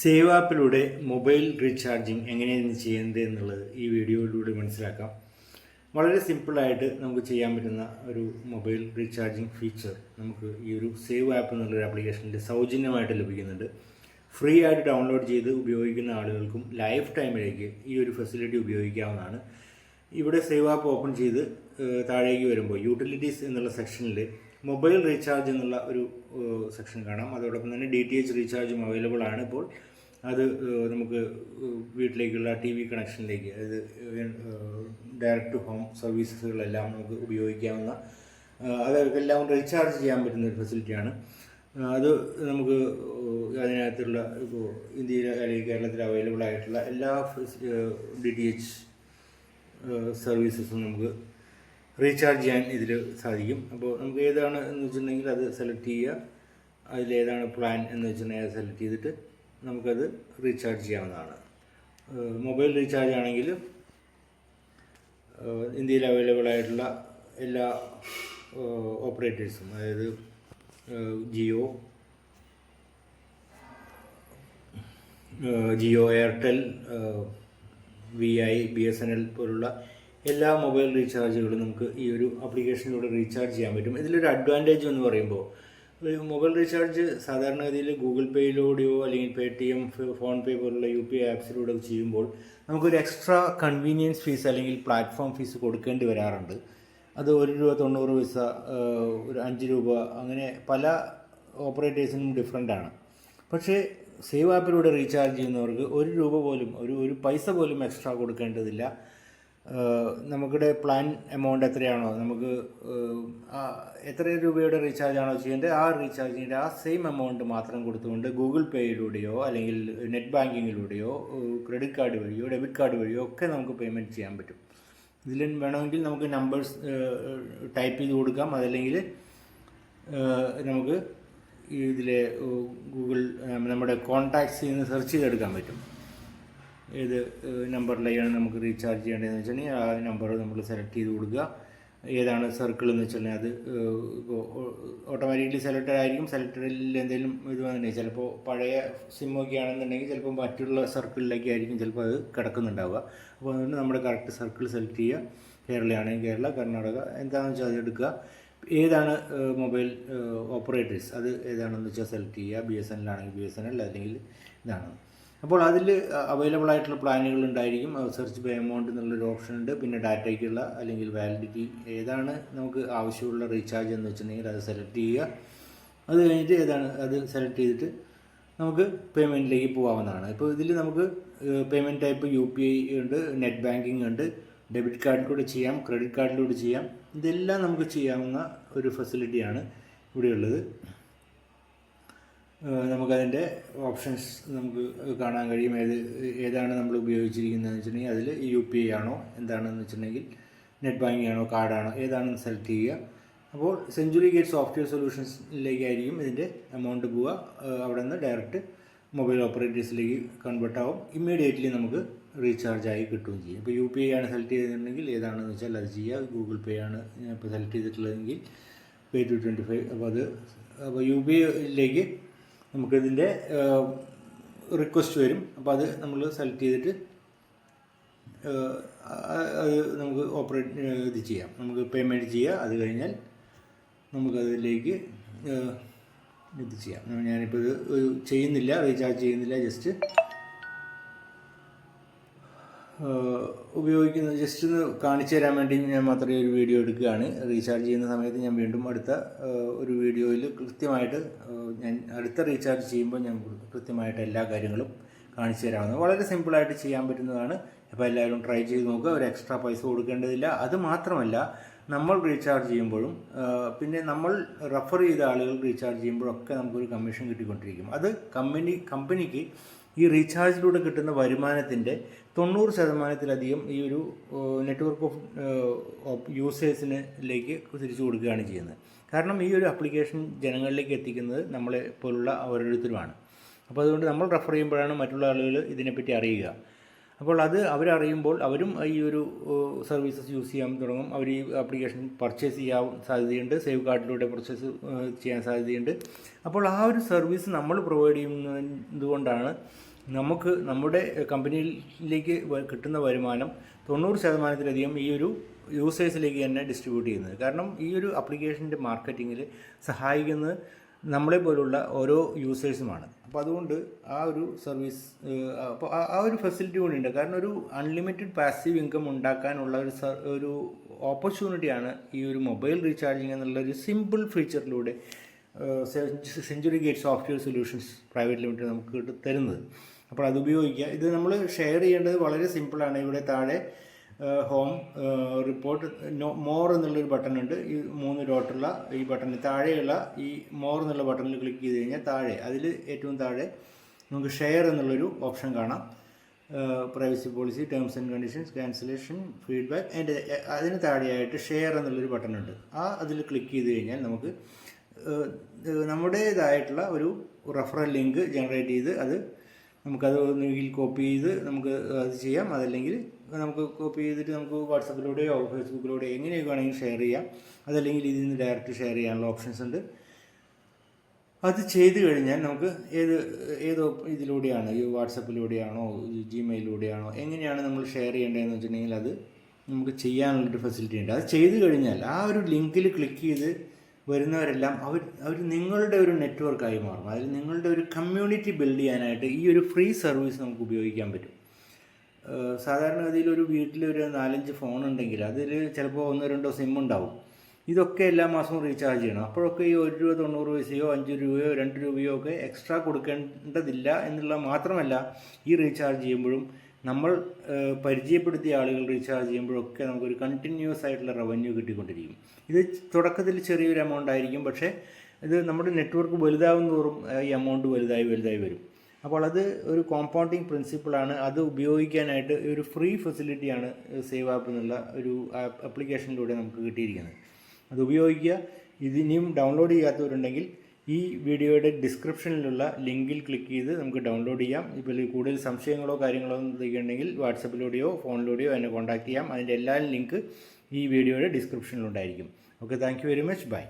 Save ആപ്പിലൂടെ mobile recharging എങ്ങനെയാണ് ചെയ്യുന്നത് എന്നുള്ളത് ഈ വീഡിയോയിലൂടെ മനസ്സിലാക്കാം. വളരെ സിമ്പിളായിട്ട് നമുക്ക് ചെയ്യാൻ പറ്റുന്ന ഒരു മൊബൈൽ റീചാർജിങ് ഫീച്ചർ നമുക്ക് ഈ ഒരു സേവ് ആപ്പ് എന്നുള്ളൊരു ആപ്ലിക്കേഷനിൽ സൗജന്യമായിട്ട് ലഭിക്കുന്നുണ്ട്. ഫ്രീ ആയിട്ട് ഡൗൺലോഡ് ചെയ്ത് ഉപയോഗിക്കുന്ന ആളുകൾക്കും ലൈഫ് ടൈമിലേക്ക് ഈ ഒരു ഫെസിലിറ്റി ഉപയോഗിക്കാവുന്നതാണ്. ഇവിടെ സേവ് ആപ്പ് ഓപ്പൺ ചെയ്ത് താഴേക്ക് വരുമ്പോൾ യൂട്ടിലിറ്റീസ് എന്നുള്ള സെക്ഷനിൽ മൊബൈൽ റീചാർജ് എന്നുള്ള ഒരു സെക്ഷൻ കാണാം. അതോടൊപ്പം തന്നെ ഡി ടി എച്ച് റീചാർജും അവൈലബിൾ ആണ് ഇപ്പോൾ. അത് നമുക്ക് വീട്ടിലേക്കുള്ള ടി വി കണക്ഷനിലേക്ക് അതായത് ഡയറക്റ്റ് ടു ഹോം സർവീസസുകളെല്ലാം നമുക്ക് ഉപയോഗിക്കാവുന്ന അതെല്ലാം റീചാർജ് ചെയ്യാൻ പറ്റുന്ന ഒരു ഫെസിലിറ്റിയാണ്. അത് നമുക്ക് അതിനകത്തുള്ള ഇപ്പോൾ ഇന്ത്യയിൽ അല്ലെങ്കിൽ കേരളത്തിൽ അവൈലബിൾ ആയിട്ടുള്ള എല്ലാ ഡി ടി എച്ച് സർവീസസും നമുക്ക് റീചാർജ് ചെയ്യാൻ ഇതിൽ സാധിക്കും. അപ്പോൾ നമുക്ക് ഏതാണ് എന്ന് വെച്ചിട്ടുണ്ടെങ്കിൽ അത് സെലക്ട് ചെയ്യുക. അതിലേതാണ് പ്ലാൻ എന്ന് വെച്ചിട്ടുണ്ടെങ്കിൽ അത് സെലക്ട് ചെയ്തിട്ട് നമുക്കത് റീചാർജ് ചെയ്യാവുന്നതാണ്. മൊബൈൽ റീചാർജ് ആണെങ്കിൽ ഇന്ത്യയിൽ അവൈലബിൾ ആയിട്ടുള്ള എല്ലാ ഓപ്പറേറ്റേഴ്സും അതായത് Jio Jio Airtel V I B S N L പോലുള്ള എല്ലാ മൊബൈൽ റീചാർജുകളും നമുക്ക് ഈ ഒരു ആപ്ലിക്കേഷനിലൂടെ റീചാർജ് ചെയ്യാൻ പറ്റും. ഇതിലൊരു അഡ്വാന്റേജ് എന്ന് പറയുമ്പോൾ മൊബൈൽ റീചാർജ് സാധാരണഗതിയിൽ ഗൂഗിൾ പേയിലൂടെയോ അല്ലെങ്കിൽ Paytm PhonePe പോലുള്ള യു പി ഐ ആപ്സിലൂടെ ചെയ്യുമ്പോൾ നമുക്കൊരു എക്സ്ട്രാ കൺവീനിയൻസ് ഫീസ് അല്ലെങ്കിൽ പ്ലാറ്റ്ഫോം ഫീസ് കൊടുക്കേണ്ടി വരാറുണ്ട്. അത് ഒരു രൂപ തൊണ്ണൂറ് പൈസ ഒരു അഞ്ച് രൂപ അങ്ങനെ പല ഓപ്പറേറ്റേഴ്സിനും ഡിഫറെന്റ് ആണ്. പക്ഷേ സേവ് ആപ്പിലൂടെ റീചാർജ് ചെയ്യുന്നവർക്ക് ഒരു രൂപ പോലും ഒരു ഒരു പൈസ പോലും എക്സ്ട്രാ കൊടുക്കേണ്ടതില്ല. നമുക്കിടെ പ്ലാൻ എമൗണ്ട് എത്രയാണോ? നമുക്ക് എത്ര രൂപയുടെ റീചാർജ് ആണോ ചെയ്യേണ്ടത്? ആ റീചാർജിന്റെ ആ സെയിം എമൗണ്ട് മാത്രം കൊടുത്തുകൊണ്ട് ഗൂഗിൾ പേയിലൂടെയോ അല്ലെങ്കിൽ നെറ്റ് ബാങ്കിങ്ങിലൂടെയോ ക്രെഡിറ്റ് കാർഡ് വഴിയോ ഡെബിറ്റ് കാർഡ് വഴിയോ ഒക്കെ നമുക്ക് പേയ്മെന്റ് ചെയ്യാൻ പറ്റും. ഇതിൽ വേണമെങ്കിൽ നമുക്ക് നമ്പേഴ്സ് ടൈപ്പ് ചെയ്ത് കൊടുക്കാം. അതല്ലെങ്കിൽ നമുക്ക് ഇതിലെ ഗൂഗിൾ നമ്മുടെ കോൺടാക്ട്സിൽ നിന്ന് സെർച്ച് ചെയ്തെടുക്കാൻ പറ്റും. ഏത് നമ്പറിലേക്കാണ് നമുക്ക് റീചാർജ് ചെയ്യേണ്ടതെന്ന് വെച്ചിട്ടുണ്ടെങ്കിൽ ആ നമ്പർ നമ്മൾ സെലക്ട് ചെയ്ത് കൊടുക്കുക. ഏതാണ് സർക്കിൾ എന്ന് വെച്ചിട്ടുണ്ടെങ്കിൽ അത് ഓട്ടോമാറ്റിക്കലി സെലക്റ്റഡ് ആയിരിക്കും. സെലക്റ്റഡിൽ എന്തെങ്കിലും ഇത് വന്നിട്ടുണ്ടെങ്കിൽ ചിലപ്പോൾ പഴയ സിമ്മൊക്കെ ആണെന്നുണ്ടെങ്കിൽ ചിലപ്പോൾ മറ്റുള്ള സർക്കിളിലേക്ക് ആയിരിക്കും ചിലപ്പോൾ അത് കിടക്കുന്നുണ്ടാവുക. അപ്പോൾ അതുകൊണ്ട് നമ്മുടെ കറക്റ്റ് സർക്കിൾ സെലക്ട് ചെയ്യുക. കേരളയാണെങ്കിൽ കേരള കർണാടക എന്താണെന്ന് വെച്ചാൽ അത് എടുക്കുക. ഏതാണ് മൊബൈൽ ഓപ്പറേറ്റേഴ്സ് അത് ഏതാണെന്ന് വെച്ചാൽ സെലക്ട് ചെയ്യുക. ബി എസ് എൻ എൽ ആണെങ്കിൽ ബി എസ് എൻ എൽ അല്ലെങ്കിൽ ഇതാണ് അപ്പോൾ അതിൽ അവൈലബിൾ ആയിട്ടുള്ള പ്ലാനുകൾ ഉണ്ടായിരിക്കും. സെർച്ച് പേ എമൗണ്ട് എന്നുള്ളൊരു ഓപ്ഷൻ ഉണ്ട്. പിന്നെ ഡാറ്റയ്ക്കുള്ള അല്ലെങ്കിൽ വാലിഡിറ്റി ഏതാണ് നമുക്ക് ആവശ്യമുള്ള റീചാർജ് എന്ന് വെച്ചിട്ടുണ്ടെങ്കിൽ അത് സെലക്ട് ചെയ്യുക. അത് കഴിഞ്ഞിട്ട് ഏതാണ് അത് സെലക്ട് ചെയ്തിട്ട് നമുക്ക് പേയ്മെന്റിലേക്ക് പോകാവുന്നതാണ്. ഇപ്പോൾ ഇതിൽ നമുക്ക് payment type U P I ഉണ്ട് നെറ്റ് ബാങ്കിങ് ഉണ്ട് ഡെബിറ്റ് കാർഡിലൂടെ ചെയ്യാം ക്രെഡിറ്റ് കാർഡിലൂടെ ചെയ്യാം. ഇതെല്ലാം നമുക്ക് ചെയ്യാവുന്ന ഒരു ഫെസിലിറ്റിയാണ് ഇവിടെയുള്ളത്. നമുക്കതിന്റെ ഓപ്ഷൻസ് നമുക്ക് കാണാൻ കഴിയും. ഏത് ഏതാണ് നമ്മൾ ഉപയോഗിച്ചിരിക്കുന്നതെന്ന് വെച്ചിട്ടുണ്ടെങ്കിൽ അതിൽ യു പി ഐ ആണോ എന്താണെന്ന് വെച്ചിട്ടുണ്ടെങ്കിൽ നെറ്റ് ബാങ്കിങ് ആണോ കാർഡാണോ ഏതാണെന്ന് സെലക്ട് ചെയ്യുക. അപ്പോൾ സെഞ്ചുറി ഗേറ്റ് സോഫ്റ്റ്വെയർ സൊല്യൂഷൻസിലേക്കായിരിക്കും ഇതിന്റെ എമൗണ്ട് പോവുക. അവിടെ നിന്ന് ഡയറക്റ്റ് മൊബൈൽ ഓപ്പറേറ്റേഴ്സിലേക്ക് കൺവേർട്ട് ആവും. ഇമ്മീഡിയറ്റ്ലി നമുക്ക് റീചാർജ് ആയി കിട്ടുകയും ചെയ്യും. ഇപ്പോൾ യു പി ഐ ആണ് സെലക്ട് ചെയ്തിട്ടുണ്ടെങ്കിൽ ഏതാണെന്ന് വെച്ചാൽ അത് ചെയ്യുക ഗൂഗിൾ പേ ആണ് ഇപ്പോൾ സെലക്ട് ചെയ്തിട്ടുള്ളതെങ്കിൽ പേ ടു ട്വന്റി ഫൈവ്. അപ്പോൾ അത് അപ്പോൾ യു പി ഐയിലേക്ക് നമുക്കിതിന്റെ റിക്വസ്റ്റ് വരും. അപ്പോൾ അത് നമ്മൾ സെലക്ട് ചെയ്തിട്ട് അത് നമുക്ക് ഓപ്പറേറ്റ് ഇത് ചെയ്യാം. നമുക്ക് പേയ്മെന്റ് ചെയ്യുക അത് കഴിഞ്ഞാൽ നമുക്കതിലേക്ക് ഇത് ചെയ്യാം. ഞാനിപ്പോൾ ഇത് ചെയ്യുന്നില്ല റീചാർജ് ചെയ്യുന്നില്ല ജസ്റ്റ് ഉപയോഗിക്കുന്നത് ജസ്റ്റ് ഒന്ന് കാണിച്ചു തരാൻ വേണ്ടി ഞാൻ മാത്രമേ ഒരു വീഡിയോ എടുക്കുകയാണ്. റീചാർജ് ചെയ്യുന്ന സമയത്ത് ഞാൻ വീണ്ടും അടുത്ത ഒരു വീഡിയോയിൽ കൃത്യമായിട്ട് ഞാൻ അടുത്ത റീചാർജ് ചെയ്യുമ്പോൾ ഞാൻ കൃത്യമായിട്ട് എല്ലാ കാര്യങ്ങളും കാണിച്ചു തരാവുന്നത് വളരെ സിമ്പിളായിട്ട് ചെയ്യാൻ പറ്റുന്നതാണ്. അപ്പോൾ എല്ലാവരും ട്രൈ ചെയ്ത് നോക്കുക. ഒരു എക്സ്ട്രാ പൈസ കൊടുക്കേണ്ടതില്ല. അത് മാത്രമല്ല നമ്മൾ റീചാർജ് ചെയ്യുമ്പോഴും പിന്നെ നമ്മൾ റെഫർ ചെയ്ത ആളുകൾ റീചാർജ് ചെയ്യുമ്പോഴൊക്കെ നമുക്കൊരു കമ്മീഷൻ കിട്ടിക്കൊണ്ടിരിക്കും. അത് കമ്പനി കമ്പനിക്ക് ഈ റീചാർജിലൂടെ കിട്ടുന്ന വരുമാനത്തിന്റെ തൊണ്ണൂറ് ശതമാനത്തിലധികം ഈ ഒരു നെറ്റ്വർക്ക് ഓഫ് യൂസേഴ്സിനിലേക്ക് തിരിച്ചു കൊടുക്കുകയാണ് ചെയ്യുന്നത്. കാരണം ഈ ഒരു ആപ്ലിക്കേഷൻ ജനങ്ങളിലേക്ക് എത്തിക്കുന്നത് നമ്മളെ പോലുള്ള ഓരോരുത്തരുമാണ് അപ്പോൾ അതുകൊണ്ട് നമ്മൾ റെഫർ ചെയ്യുമ്പോഴാണ് മറ്റുള്ള ആളുകൾ ഇതിനെപ്പറ്റി അറിയുക. അപ്പോൾ അത് അവരറിയുമ്പോൾ അവരും ഈ ഒരു സർവീസസ് യൂസ് ചെയ്യാൻ തുടങ്ങും. അവർ ഈ ആപ്ലിക്കേഷൻ പർച്ചേസ് ചെയ്യാൻ സാധ്യതയുണ്ട്. സേവ് കാർഡിലൂടെ പർച്ചേസ് ചെയ്യാൻ സാധ്യതയുണ്ട്. അപ്പോൾ ആ ഒരു സർവീസ് നമ്മൾ പ്രൊവൈഡ് ചെയ്യുന്നതുകൊണ്ടാണ് നമുക്ക് നമ്മുടെ കമ്പനിയിലേക്ക് കിട്ടുന്ന വരുമാനം തൊണ്ണൂറ് ശതമാനത്തിലധികം ഈ ഒരു യൂസേഴ്സിലേക്ക് തന്നെ ഡിസ്ട്രിബ്യൂട്ട് ചെയ്യുന്നത്. കാരണം ഈ ഒരു ആപ്ലിക്കേഷന്റെ മാർക്കറ്റിങ്ങിൽ സഹായിക്കുന്നത് നമ്മളെ പോലുള്ള ഓരോ യൂസേഴ്സുമാണ്. അപ്പോൾ അതുകൊണ്ട് ആ ഒരു സർവീസ് അപ്പോൾ ആ- ഒരു ഫെസിലിറ്റി ഉണ്ട്. കാരണം ഒരു അൺലിമിറ്റഡ് പാസീവ് ഇൻകം ഉണ്ടാക്കാനുള്ള ഒരു ഒരു ഓപ്പർച്യൂണിറ്റിയാണ് ഈ ഒരു മൊബൈൽ റീചാർജിങ് എന്നുള്ള ഒരു simple ഫീച്ചറിലൂടെ century gate software solutions private limited നമുക്ക് തരുന്നത്. അപ്പോൾ അത് ഉപയോഗിക്കുക. ഇത് നമ്മൾ ഷെയർ ചെയ്യേണ്ടത് വളരെ സിമ്പിളാണ്. ഇവിടെ താഴെ ഹോം റിപ്പോർട്ട് മോർ എന്നുള്ളൊരു ബട്ടൺ ഉണ്ട്. ഈ മൂന്ന് ഡോട്ടുള്ള ഈ ബട്ടണിന് താഴെയുള്ള ഈ മോർ എന്നുള്ള ബട്ടണിൽ ക്ലിക്ക് ചെയ്ത് കഴിഞ്ഞാൽ താഴെ അതിൽ ഏറ്റവും താഴെ നമുക്ക് ഷെയർ എന്നുള്ളൊരു ഓപ്ഷൻ കാണാം. Privacy policy terms and conditions cancellation feedback അതിന്റെ അതിന് താഴെയായിട്ട് ഷെയർ എന്നുള്ളൊരു ബട്ടൺ ഉണ്ട്. ആ അതിൽ ക്ലിക്ക് ചെയ്ത് കഴിഞ്ഞാൽ നമുക്ക് നമ്മുടേതായിട്ടുള്ള ഒരു റെഫറൽ ലിങ്ക് ജനറേറ്റ് ചെയ്ത് അത് നമുക്കത് ഒന്നുകിൽ കോപ്പി ചെയ്ത് നമുക്ക് അത് ചെയ്യാം. അതല്ലെങ്കിൽ നമുക്ക് കോപ്പി ചെയ്തിട്ട് നമുക്ക് വാട്സപ്പിലൂടെയോ ഫേസ്ബുക്കിലൂടെയോ എങ്ങനെയൊക്കെ വേണമെങ്കിൽ ഷെയർ ചെയ്യാം. അതല്ലെങ്കിൽ ഇതിൽ നിന്ന് ഡയറക്റ്റ് ഷെയർ ചെയ്യാനുള്ള ഓപ്ഷൻസ് ഉണ്ട്. അത് ചെയ്തു കഴിഞ്ഞാൽ നമുക്ക് ഏത് ഏത് ഇതിലൂടെയാണ്? ഈ വാട്സപ്പിലൂടെയാണോ ജിമെയിലൂടെയാണോ എങ്ങനെയാണ് നമ്മൾ ഷെയർ ചെയ്യേണ്ടതെന്ന് വെച്ചിട്ടുണ്ടെങ്കിൽ അത് നമുക്ക് ചെയ്യാനുള്ളൊരു ഫെസിലിറ്റി ഉണ്ട്. അത് ചെയ്തു കഴിഞ്ഞാൽ ആ ഒരു ലിങ്കിൽ ക്ലിക്ക് ചെയ്ത് വരുന്നവരെല്ലാം അവർ അവർ നിങ്ങളുടെ ഒരു നെറ്റ്വർക്കായി മാറും. അതിൽ നിങ്ങളുടെ ഒരു കമ്മ്യൂണിറ്റി ബിൽഡ് ചെയ്യാനായിട്ട് ഈ ഒരു ഫ്രീ സർവീസ് നമുക്ക് ഉപയോഗിക്കാൻ പറ്റും. സാധാരണഗതിയിൽ ഒരു വീട്ടിൽ ഒരു നാലഞ്ച് ഫോൺ ഉണ്ടെങ്കിൽ അതിൽ ചിലപ്പോൾ ഒന്നോ രണ്ടോ സിം ഉണ്ടാവും. ഇതൊക്കെ എല്ലാ മാസവും റീചാർജ് ചെയ്യണം. അപ്പോഴൊക്കെ ഈ ഒരു രൂപ തൊണ്ണൂറ് പൈസയോ അഞ്ച് രൂപയോ രണ്ട് രൂപയോ ഒക്കെ എക്സ്ട്രാ കൊടുക്കേണ്ടതില്ല എന്നുള്ള മാത്രമല്ല ഈ റീചാർജ് ചെയ്യുമ്പോഴും നമ്മൾ പരിചയപ്പെടുത്തിയ ആളുകൾ റീചാർജ് ചെയ്യുമ്പോഴൊക്കെ നമുക്കൊരു കണ്ടിന്യൂസ് ആയിട്ടുള്ള റവന്യൂ കിട്ടിക്കൊണ്ടിരിക്കും. ഇത് തുടക്കത്തിൽ ചെറിയൊരു എമൗണ്ട് ആയിരിക്കും പക്ഷേ ഇത് നമ്മുടെ നെറ്റ്വർക്ക് വലുതാവും തോറും ഈ എമൗണ്ട് വലുതായി വലുതായി വരും. അപ്പോൾ അത് ഒരു കോമ്പൗണ്ടിങ് പ്രിൻസിപ്പിളാണ് അത് ഉപയോഗിക്കാനായിട്ട് ഒരു ഫ്രീ ഫെസിലിറ്റിയാണ് സേവ് ആപ്പ് എന്നുള്ള ഒരു ആപ്ലിക്കേഷനിലൂടെ നമുക്ക് കിട്ടിയിരിക്കുന്നത്. അത് ഉപയോഗിക്കുക. ഇതിനിയും ഡൗൺലോഡ് ചെയ്യാത്തവരുണ്ടെങ്കിൽ ഈ വീഡിയോയുടെ ഡിസ്ക്രിപ്ഷനിലുള്ള ലിങ്കിൽ ക്ലിക്ക് ചെയ്ത് നമുക്ക് ഡൗൺലോഡ് ചെയ്യാം. ഇപ്പോൾ കൂടുതൽ സംശയങ്ങളോ കാര്യങ്ങളോ ഉണ്ടെങ്കിൽ വാട്സപ്പിലൂടെയോ ഫോണിലൂടെയോ എന്നെ കോൺടാക്ട് ചെയ്യാം. അതിന്റെ എല്ലാ ലിങ്ക് ഈ വീഡിയോയുടെ ഡിസ്ക്രിപ്ഷനിലുണ്ടായിരിക്കും. Okay thank very much bye